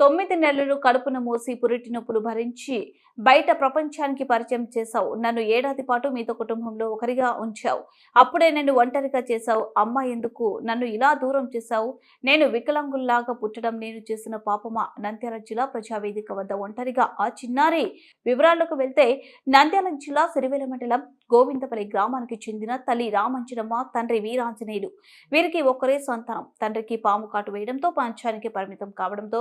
తొమ్మిది నెలలు కడుపును మూసి పురిటి నొప్పులు భరించి బయట ప్రపంచానికి పరిచయం చేశావు. నన్ను ఏడాది పాటు మీతో కుటుంబంలో ఒకరిగా ఉంచావు. అప్పుడే నన్ను ఒంటరిగా చేశావు. అమ్మ ఎందుకు నన్ను ఇలా దూరం చేశావు? నేను వికలాంగుల్లాగా పుట్టడం నేను చేసిన పాపమా? నంద్యాల జిల్లా ప్రజావేదిక వద్ద ఒంటరిగా ఆ చిన్నారి వివరాలకు వెళ్తే నంద్యాల జిల్లా సిరివేల మండలం గోవిందపల్లి గ్రామానికి చెందిన తల్లి రామంజనమ్మ తండ్రి వీరాంజనేయులు. వీరికి ఒక్కరే సంతానం. తండ్రికి పాము కాటు వేయడంతో పంచానికి పరిమితం కావడంతో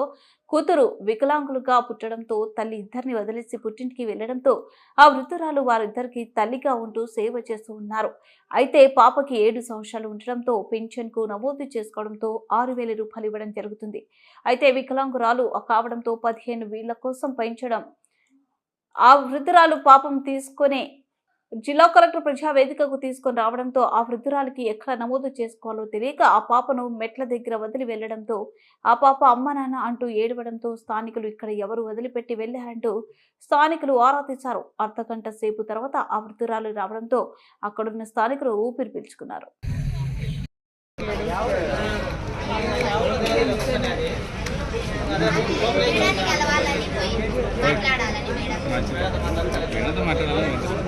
కూతురు వికలాంగులుగా పుట్టడంతో తల్లి ఇద్దరిని వదిలేసి పుట్టింటికి వెళ్ళడంతో ఆ వృద్ధురాలు వారిద్దరికి తల్లిగా ఉంటూ సేవ చేస్తూ ఉన్నారు. అయితే పాపకి ఏడు సంవత్సరాలు ఉండడంతో పెన్షన్కు నమోదు చేసుకోవడంతో ఆరు వేల రూపాయలు ఇవ్వడం జరుగుతుంది. అయితే వికలాంగురాలు కావడంతో పదిహేను వీళ్ళ కోసం పెంచడం ఆ వృద్ధురాలు పాపం తీసుకునే జిల్లా కలెక్టర్ ప్రజా వేదికకు తీసుకొని రావడంతో ఆ వృద్ధురాలికి ఎక్కడ నమోదు చేసుకోవాలో తెలియక ఆ పాపను మెట్ల దగ్గర వదిలి వెళ్ళడంతో ఆ పాప అమ్మ నాన్న అంటూ ఏడవడంతో స్థానికులు ఇక్కడ ఎవరు వదిలిపెట్టి వెళ్ళారంటూ స్థానికులు ఆరా తీశారు. అర్ధ గంట సేపు తర్వాత ఆ వృద్ధురాలు రావడంతో అక్కడున్న స్థానికులు ఊపిరి పీల్చుకున్నారు. మాట్లాడాలని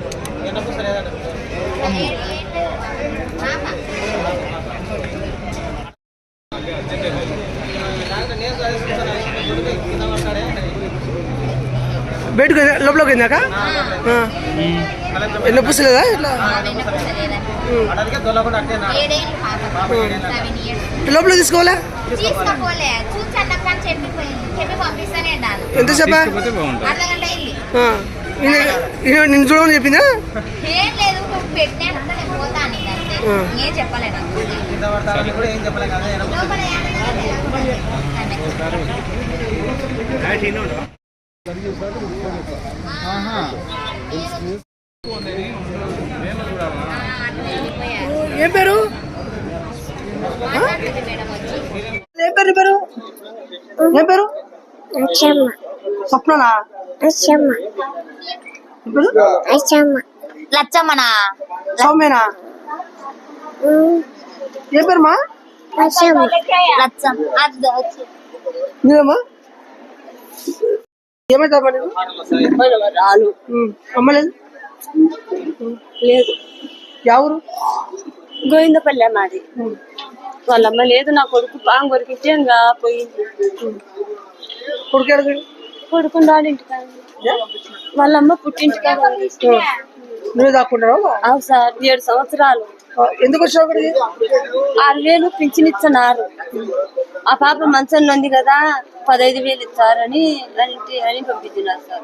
బయటకు లోపలికి వెళ్ళాక ఎన్నో పుస్తలేదా ఇట్లా లోపల తీసుకోవాలా? ఎంత చెప్పా? నిన్ను చూడమని చెప్పిందా? ఏం పేరు? ఏం పేరు పేరు? ఏం పేరు? అచ్చమ్మ స్వప్ననా అచ్చమ్మ నీ పేరు అచ్చమ్మ లచ్చమ్మనా? సౌమ్యనా? ఏం పేరుమా ఏమైతే రాలు లేదు? ఊరు? గోవిందపల్లె మాది. వాళ్ళమ్మ లేదు నా కొడుకు బాగా కొరికితే ఇంకా పోయింది. కొడుకు కొడుకుండాలి ఇంటికాడ వాళ్ళమ్మ పుట్టింటికాడ. నువ్వే సార్ ఏడు సంవత్సరాలు. ఎందుకు వచ్చావు ఆరు వేలు పింఛన్ ఇస్తున్నారు ఆ పాప మంచంలో ఉంది కదా పదహైదు వేలు ఇస్తారని అంటే అని పంపించినారు సార్.